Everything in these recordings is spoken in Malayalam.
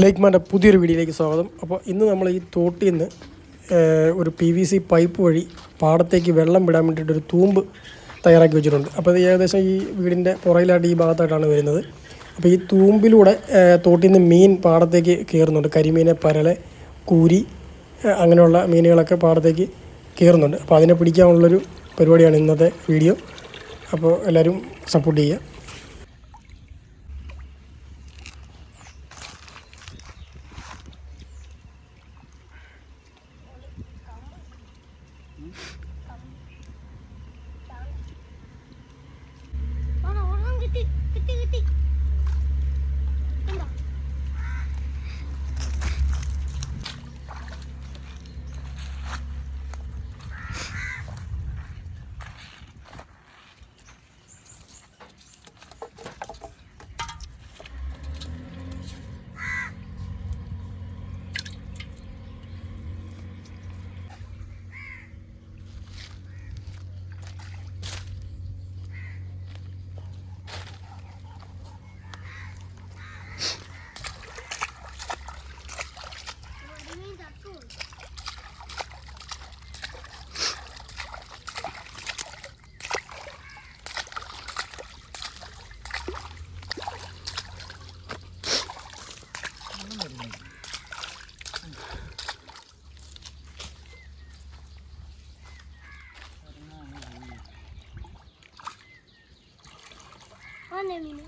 ലേക്ക്മാന്റെ പുതിയൊരു വീഡിയോയിലേക്ക് സ്വാഗതം. അപ്പോൾ ഇന്ന് നമ്മൾ ഈ തോട്ടിൽ നിന്ന് ഒരു പി വി സി പൈപ്പ് വഴി പാടത്തേക്ക് വെള്ളം വിടാൻ വേണ്ടിയിട്ട് ഒരു തൂമ്പ് തയ്യാറാക്കി വെച്ചിട്ടുണ്ട്. അപ്പോൾ ഇത് ഏകദേശം ഈ വീടിന്റെ പുറയിലായിട്ട് ഈ ഭാഗത്തായിട്ടാണ് വരുന്നത്. അപ്പോൾ ഈ തൂമ്പിലൂടെ തോട്ടിൽ നിന്ന് മീൻ പാടത്തേക്ക് കയറുന്നുണ്ട്. കരിമീനെ പരല കൂരി അങ്ങനെയുള്ള മീനുകളൊക്കെ പാടത്തേക്ക് കയറുന്നുണ്ട്. അപ്പോൾ അതിനെ പിടിക്കാനുള്ളൊരു പരിപാടിയാണ് ഇന്നത്തെ വീഡിയോ. അപ്പോൾ എല്ലാവരും സപ്പോർട്ട് ചെയ്യുക ആണോ ഒരെണ്ണം കിട്ടി കിട്ടി കിട്ടി കണ്ടോ മീൻ തട്ടു മീന്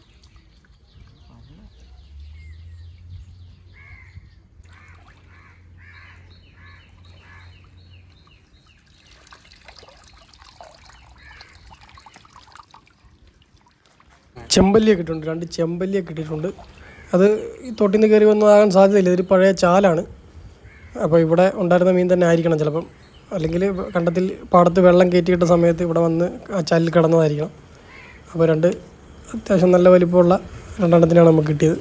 ചെമ്പല്ലിയൊക്കെ ഇട്ടിട്ടുണ്ട്. രണ്ട് ചെമ്പല്ലിയൊക്കെ ഇട്ടിട്ടുണ്ട്. അത് ഈ തൊട്ടിൽ നിന്ന് കയറി വന്നതാകാൻ സാധ്യതയില്ല. ഇതൊരു പഴയ ചാലാണ്. അപ്പോൾ ഇവിടെ ഉണ്ടായിരുന്ന മീൻ തന്നെ ആയിരിക്കണം ചിലപ്പം. അല്ലെങ്കിൽ കണ്ടത്തിൽ പാടത്ത് വെള്ളം കയറ്റി കിട്ടുന്ന സമയത്ത് ഇവിടെ വന്ന് ആ ചാലിൽ കിടന്നതായിരിക്കണം. അപ്പോൾ രണ്ട് അത്യാവശ്യം നല്ല വലിപ്പമുള്ള രണ്ടെണ്ണത്തിനാണ് നമുക്ക് കിട്ടിയത്.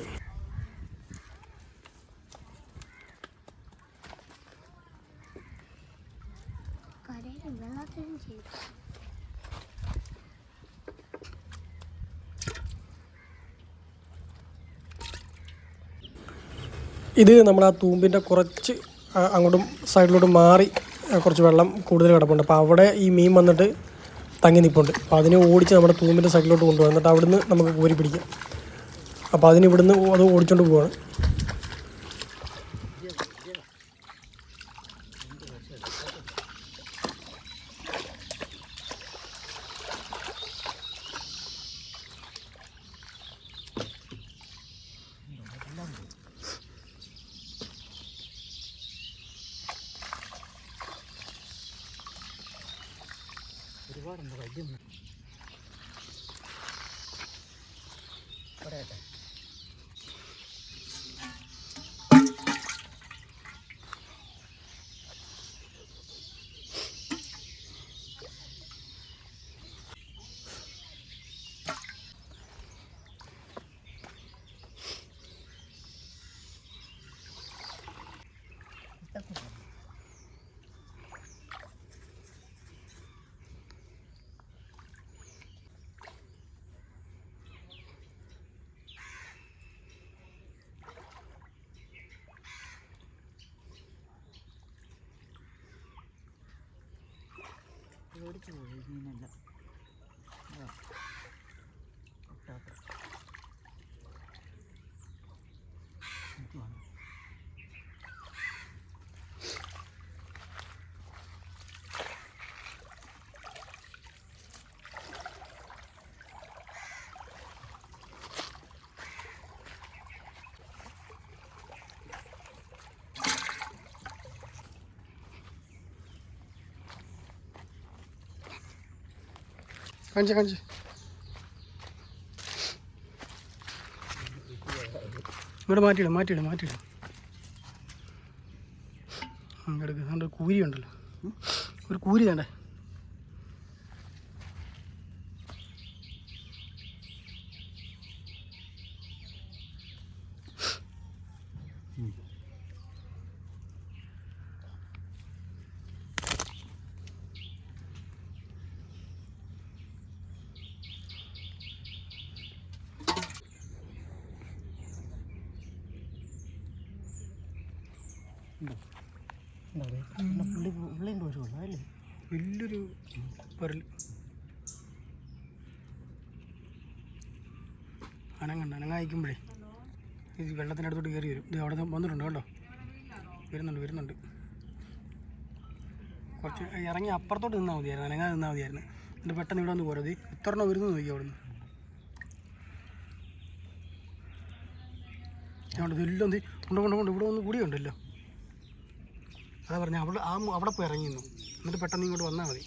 ഇത് നമ്മൾ ആ തൂമ്പിന്റെ കുറച്ച് അങ്ങോട്ടും സൈഡിലോട്ട് മാറി കുറച്ച് വെള്ളം കൂടുതൽ കിടപ്പുണ്ട്. അപ്പോൾ അവിടെ ഈ മീൻ വന്നിട്ട് തങ്ങി നിൽപ്പുണ്ട് അപ്പോൾ അതിനെ ഓടിച്ച് നമ്മുടെ തൂമ്പിന്റെ സൈഡിലോട്ട് കൊണ്ടുപോകാം. എന്നിട്ട് അവിടുന്ന് നമുക്ക് കോരി പിടിക്കാം അപ്പോൾ അതിന് ഇവിടുന്ന് അത് ഓടിച്ചുകൊണ്ട് പോവാണ് ഓടിച്ചു പോയി കാണിച്ച കാണിച്ച ഇങ്ങോട്ട് മാറ്റിയിടും മാറ്റിയിടും മാറ്റിയിടും. അങ്ങോട്ട് അതിന്റെ കൂരി ഉണ്ടല്ലോ. ഒരു കൂരി വേണ്ടേ? Mm-hmm. വലിയൊരു പരൽ. അനങ്ങണ്ട അനങ്ങായിക്കുമ്പോഴേ ഇത് വെള്ളത്തിന്റെ അടുത്തോട്ട് കയറി വരും. ഇത് അവിടെ വന്നിട്ടുണ്ട് കേട്ടോ. വരുന്നുണ്ട് വരുന്നുണ്ട്. കുറച്ച് ഇറങ്ങി അപ്പുറത്തോട്ട് നിന്നാൽ മതിയായിരുന്നു. അനങ്ങാതെ നിന്നാൽ മതിയായിരുന്നു. എന്നിട്ട് പെട്ടെന്ന് ഇവിടെ വന്ന് പോരത് എത്ര എണ്ണം വരുന്നു നോക്കി അവിടെ നിന്ന് അതുകൊണ്ട് എല്ലാം ഉണ്ട് കൊണ്ട് കൊണ്ട് ഇവിടെ ഒന്ന് കൂടിയുണ്ടല്ലോ. അതാ പറഞ്ഞ അവിടെ ആ അവിടെ പോയി ഇറങ്ങി നിന്നു. എന്നിട്ട് പെട്ടെന്ന് ഇങ്ങോട്ട് വന്നാൽ മതി.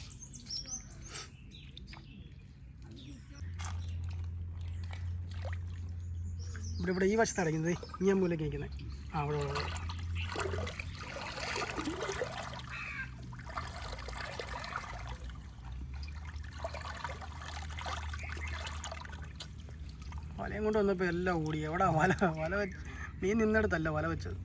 ഇവിടെ ഇവിടെ ഈ വശത്ത് അടയ്ക്കുന്നത് ഈ അമ്പൂലേക്ക് നിൽക്കുന്നത് ആ അവിടെ അവിടെ. വലയും കൊണ്ട് വന്നപ്പോൾ എല്ലാം ഓടി. എവിടെ വല? വല മീൻ നിന്നിടത്തല്ല വല വെച്ചത്.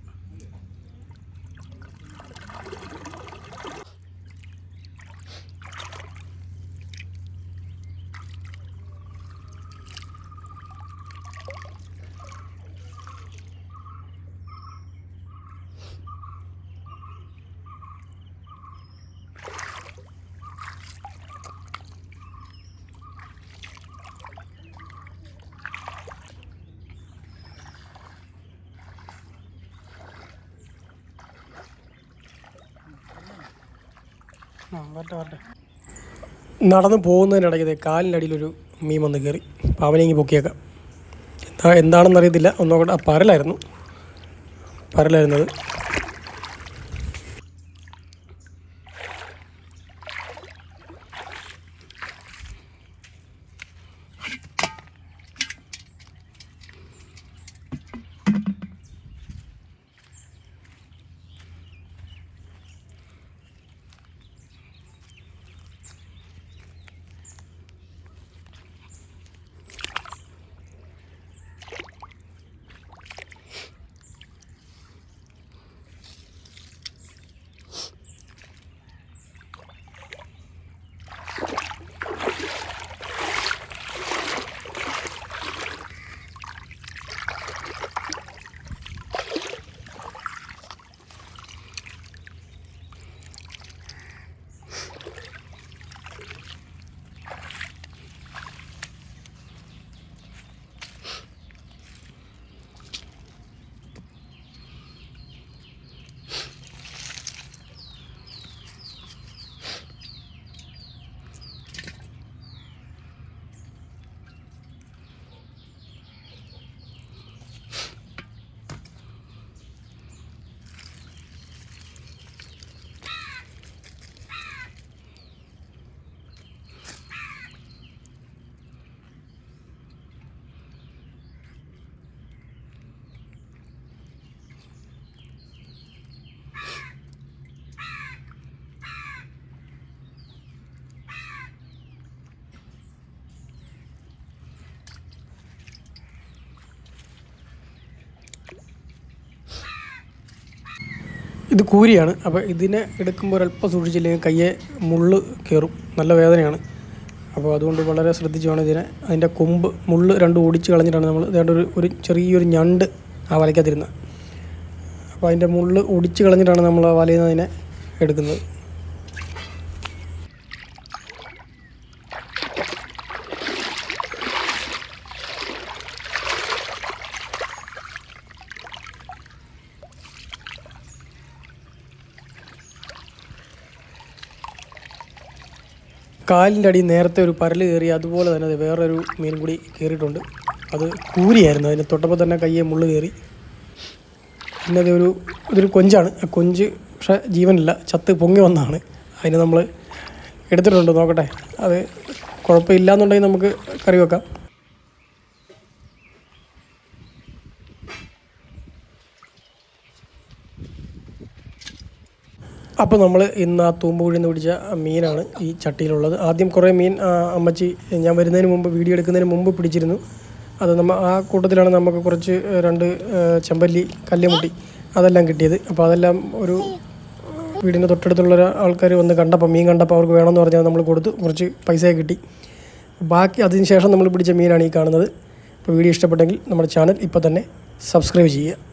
നടന്ന് പോകുന്നതിനിടയ്ക്ക് കാലിനടിയിലൊരു മീൻ വന്ന് കയറി. ഇങ്ങ് പൊക്കിയേക്കാം. എന്താ എന്താണെന്ന് അറിയത്തില്ല ഒന്നുകൂടെ പരലായിരുന്നു. പരലായിരുന്നത്. ഇത് കൂരിയാണ്. അപ്പോൾ ഇതിനെ എടുക്കുമ്പോൾ ഒരല്പം സൂക്ഷിച്ചില്ലെങ്കിൽ കയ്യെ മുള്ള് കയറും നല്ല വേദനയാണ്. അപ്പോൾ അതുകൊണ്ട് വളരെ ശ്രദ്ധിച്ച് വേണം ഇതിനെ. അതിന്റെ കൊമ്പ് മുള്ള് രണ്ടും ഓടിച്ച് കളഞ്ഞിട്ടാണ് നമ്മൾ ഇതേണ്ട ഒരു ഒരു ചെറിയൊരു ഞണ്ട് ആ വലയ്ക്കകത്തിരുന്നത് അപ്പോൾ അതിന്റെ മുള്ള് ഒടിച്ച് കളഞ്ഞിട്ടാണ് നമ്മൾ ആ വലയിൽ നിന്ന് അതിനെ എടുക്കുന്നത്. കാലിന്റെ അടി നേരത്തെ ഒരു പരൽ കയറി അതുപോലെ തന്നെ വേറൊരു മീൻ കൂടി കയറിയിട്ടുണ്ട്. അത് കൂരിയായിരുന്നു. അതിന് തൊട്ടപ്പോൾ തന്നെ കയ്യെ മുള്ളു കയറി. പിന്നെ അതൊരു ഇതൊരു കൊഞ്ചാണ്. ആ കൊഞ്ച് പക്ഷേ ജീവനില്ല ചത്ത് പൊങ്ങി വന്നതാണ്. അതിന് നമ്മൾ എടുത്തിട്ടുണ്ട്. നോക്കട്ടെ. അത് കുഴപ്പമില്ല എന്നുണ്ടെങ്കിൽ നമുക്ക് കറി വെക്കാം. അപ്പോൾ നമ്മൾ ഇന്ന് ആ തൂമ്പുകുഴിയിൽ നിന്ന് പിടിച്ച മീനാണ് ഈ ചട്ടിയിലുള്ളത്. ആദ്യം കുറേ മീൻ അമ്മച്ചി ഞാൻ വരുന്നതിന് മുമ്പ് വീഡിയോ എടുക്കുന്നതിന് മുമ്പ് പിടിച്ചിരുന്നു. അത് നമ്മൾ ആ കൂട്ടത്തിലാണ് നമുക്ക് കുറച്ച് രണ്ട് ചെമ്പല്ലി കല്ലുമുട്ടി അതെല്ലാം കിട്ടിയത്. അപ്പോൾ അതെല്ലാം ഒരു വീടിന്റെ തൊട്ടടുത്തുള്ള ആൾക്കാർ വന്ന് കണ്ടപ്പോൾ മീൻ കണ്ടപ്പോൾ അവർക്ക് വേണമെന്ന് പറഞ്ഞാൽ നമ്മൾ കൊടുത്ത്. കുറച്ച് പൈസ കിട്ടി. ബാക്കി അതിന് ശേഷം നമ്മൾ പിടിച്ച മീനാണ് ഈ കാണുന്നത്. അപ്പോൾ വീഡിയോ ഇഷ്ടപ്പെട്ടെങ്കിൽ നമ്മുടെ ചാനൽ ഇപ്പോൾ തന്നെ സബ്സ്ക്രൈബ് ചെയ്യുക.